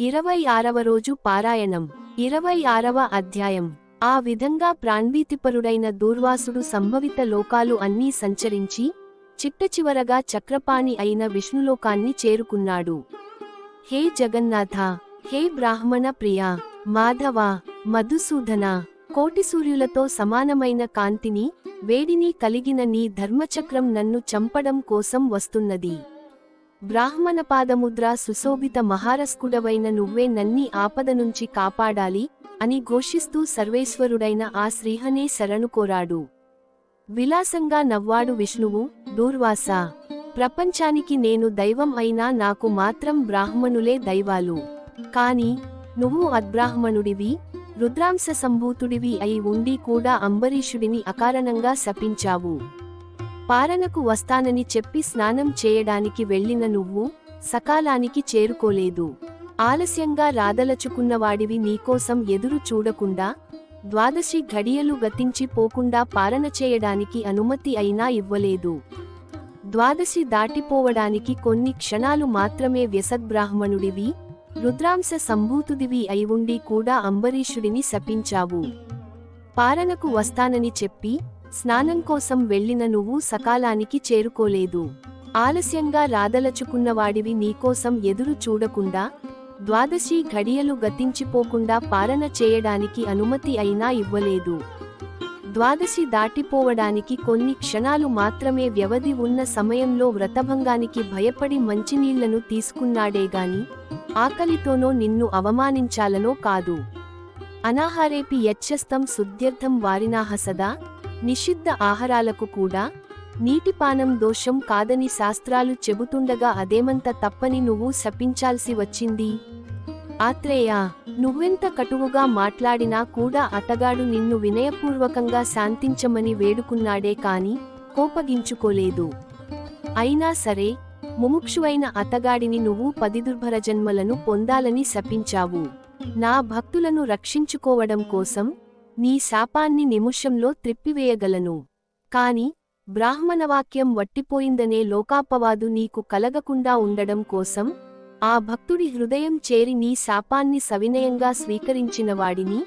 ఇరవై ఆరవ రోజు పారాయణం ఇరవై ఆరవ అధ్యాయం. ఆ విధంగా ప్రాణ్వీతిపరుడైన దూర్వాసుడు సంభవిత లోకాలు అన్నీ సంచరించి చిట్టచివరగా చక్రపాణి అయిన విష్ణులోకాన్ని చేరుకున్నాడు. హే జగన్నాథ హే బ్రాహ్మణ ప్రియ మాధవ మధుసూదన కోటి సూర్యులతో సమానమైన కాంతిని వేడిని కలిగిన నీ ధర్మచక్రం నన్ను చంపడం కోసం వస్తున్నది. బ్రాహ్మణ పాదముద్ర సుశోభిత మహారస్కుడవైన నువ్వే నన్ని ఆపద నుంచి కాపాడాలి అని ఘోషిస్తూ సర్వేశ్వరుడైన ఆ శ్రీహనే శరణు కోరాడు. విలాసంగా నవ్వాడు విష్ణువు దూర్వాస ప్రపంచానికి నేను దైవం అయినా నాకు మాత్రం బ్రాహ్మణులే దైవాలు. కాని నువ్వు అద్బ్రాహ్మణుడివి రుద్రాంశ సంభూతుడివి అయి ఉండి కూడా అంబరీషుడిని అకారణంగా శపించావు. పారనకు వస్తానని చెప్పి స్నానం చేయడానికి వెళ్ళిన నువ్వు సకాలానికి చేరుకోలేదు. ఆలస్యంగా రాదలచుకున్నవాడివి నీకోసం ఎదురు చూడకుండా ద్వాదశి ఘడియలు గతించి పోకుండా పాలన చేయడానికి అనుమతి అయినా ఇవ్వలేదు. ద్వాదశి దాటిపోవడానికి కొన్ని క్షణాలు మాత్రమే వ్యసద్బ్రాహ్మణుడివి రుద్రాంశ సంభూతుదివి అయి ఉండి కూడా అంబరీషుడిని శపించావు. పారనకు వస్తానని చెప్పి స్నానం కోసం వెళ్ళిన నువ్వు సకాలానికి చేరుకోలేదు. ఆలస్యంగా రాదలచుకున్నవాడివి నీకోసం ఎదురు చూడకుండా ద్వాదశి ఘడియలు గతించిపోకుండా పాలన చేయడానికి అనుమతి అయినా ఇవ్వలేదు. ద్వాదశి దాటిపోవడానికి కొన్ని క్షణాలు మాత్రమే వ్యవధి ఉన్న సమయంలో వ్రతభంగానికి భయపడి మంచినీళ్ళను తీసుకున్నాడేగాని ఆకలితోనో నిన్ను అవమానించాలనో కాదు. అనాహారేపి యచ్చస్తం శుద్ధ్యర్థం వారినాహ సదా నిషిద్ధ ఆహారాలకు కూడా నీటిపానం దోషం కాదని శాస్త్రాలు చెబుతుండగా అదేమంత తప్పని నువ్వు శపించాల్సి వచ్చింది? ఆత్రేయ నువ్వెంత కటువుగా మాట్లాడినా కూడా అతగాడు నిన్ను వినయపూర్వకంగా శాంతించమని వేడుకున్నాడే కాని కోపగించుకోలేదు. అయినా సరే ముముక్షువైన అతగాడిని నువ్వు పదిదుర్భర జన్మలను పొందాలని శపించావు. నా భక్తులను రక్షించుకోవడం కోసం నీ శాపాన్ని నిముషంలో త్రిప్పివేయగలను. కాని బ్రాహ్మణవాక్యం వట్టిపోయిందనే లోకాపవాదు నీకు కలగకుండా ఉండడం కోసం ఆ భక్తుడి హృదయం చేరి నీ శాపాన్ని సవినయంగా స్వీకరించిన వాడిని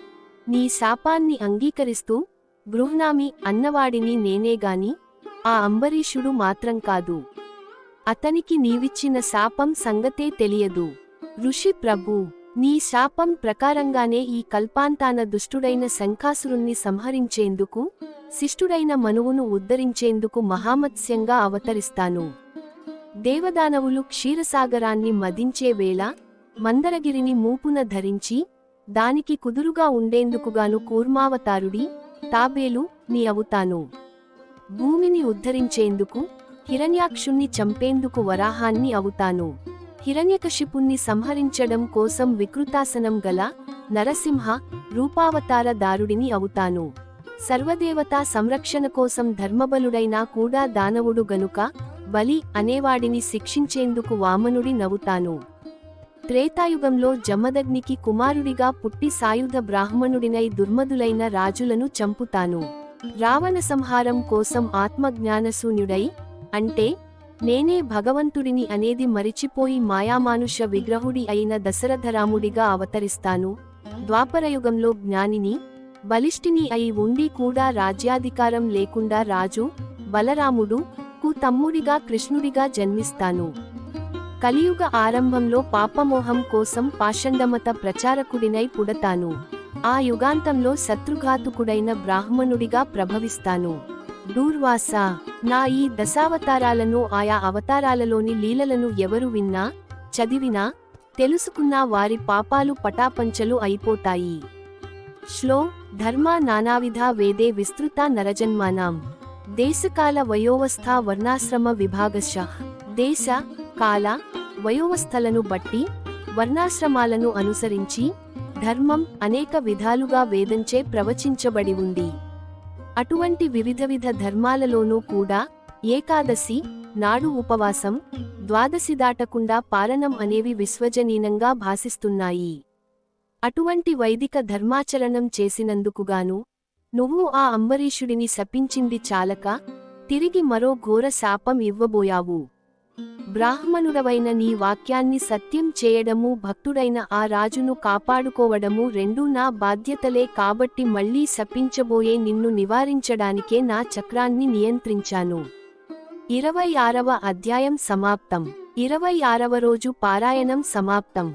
నీ శాపాన్ని అంగీకరిస్తూ బృహ్నామి అన్నవాడిని నేనేగాని ఆ అంబరీషుడు మాత్రం కాదు. అతనికి నీవిచ్చిన శాపం సంగతే తెలియదు. ఋషి ప్రభు నీ శాపం ప్రకారంగానే ఈ కల్పాంతాన దుష్టుడైన శంఖాసురుణ్ణి సంహరించేందుకు శిష్టుడైన మనువును ఉద్ధరించేందుకు మహామత్స్యంగా అవతరిస్తాను. దేవదానవులు క్షీరసాగరాన్ని మదించే వేళ మందరగిరిని మూపున ధరించి దానికి కుదురుగా ఉండేందుకుగాను కూర్మావతారుడి తాబేలు నీ అవుతాను. భూమిని ఉద్ధరించేందుకు హిరణ్యాక్షుణ్ణి చంపేందుకు వరాహాన్ని అవుతాను. హిరణ్యకశిపుణ్ణి సంహరించడం కోసం వికృతాసనం గల నరసింహ రూపావతార దారుడిని అవుతాను. సర్వదేవతా సంరక్షణ కోసం ధర్మబలుడైనా కూడా దానవుడు గనుక బలి అనేవాడిని శిక్షించేందుకు వామనుడి నవ్వుతాను. త్రేతాయుగంలో జమదగ్నికి కుమారుడిగా పుట్టి సాయుధ బ్రాహ్మణుడినై దుర్మదులైన రాజులను చంపుతాను. రావణ సంహారం కోసం ఆత్మజ్ఞానశూన్యుడై అంటే నేనే భగవంతుడిని అనేది మరిచిపోయి మాయామానుష విగ్రహుడి అయిన దశరథరాముడిగా అవతరిస్తాను. ద్వాపరయుగంలో జ్ఞానిని బలిష్టిని అయి ఉండి కూడా రాజ్యాధికారం లేకుండా రాజు బలరాముడు కు తమ్ముడిగా కృష్ణుడిగా జన్మిస్తాను. కలియుగ ఆరంభంలో పాపమోహం కోసం పాషండమత ప్రచారకుడినై పుడతాను. ఆ యుగాంతంలో శత్రుఘాతుకుడైన బ్రాహ్మణుడిగా ప్రభవిస్తాను. దూర్వాస నా ఈ దశావతారాలను ఆయా అవతారాలలోని లీలలను ఎవరు విన్నా చదివినా తెలుసుకున్నా వారి పాపాలు పటాపంచలు అయిపోతాయి. శ్లో ధర్మ నానావిధ వేదే విస్తృత నరజన్మానాం. దేశకాల వయోవస్థ వర్ణాశ్రమ విభాగశ. దేశ కాల వయోవస్థలను బట్టి వర్ణాశ్రమాలను అనుసరించి ధర్మం అనేక విధాలుగా వేదంచే ప్రవచించబడి ఉంది. అటువంటి వివిధ విధ ధర్మాలలోనూ కూడా ఏకాదశి నాడు ఉపవాసం ద్వాదశి దాటకుండా పాలనం అనేవి విశ్వజనీనంగా భాసిస్తున్నాయి. అటువంటి వైదిక ధర్మాచరణం చేసినందుకుగాను నువ్వు ఆ అంబరీషుడిని శపించింది చాలక తిరిగి మరో ఘోర శాపం ఇవ్వబోయావు. బ్రాహ్మణుడవైన నీ వాక్యాన్ని సత్యం చేయడము భక్తుడైన ఆ రాజును కాపాడుకోవడము రెండూ నా బాధ్యతలే కాబట్టి మళ్ళీ శపించబోయే నిన్ను నివారించడానికే నా చక్రాన్ని నియంత్రించాను. ఇరవై ఆరవ అధ్యాయం సమాప్తం. ఇరవై ఆరవ రోజు పారాయణం సమాప్తం.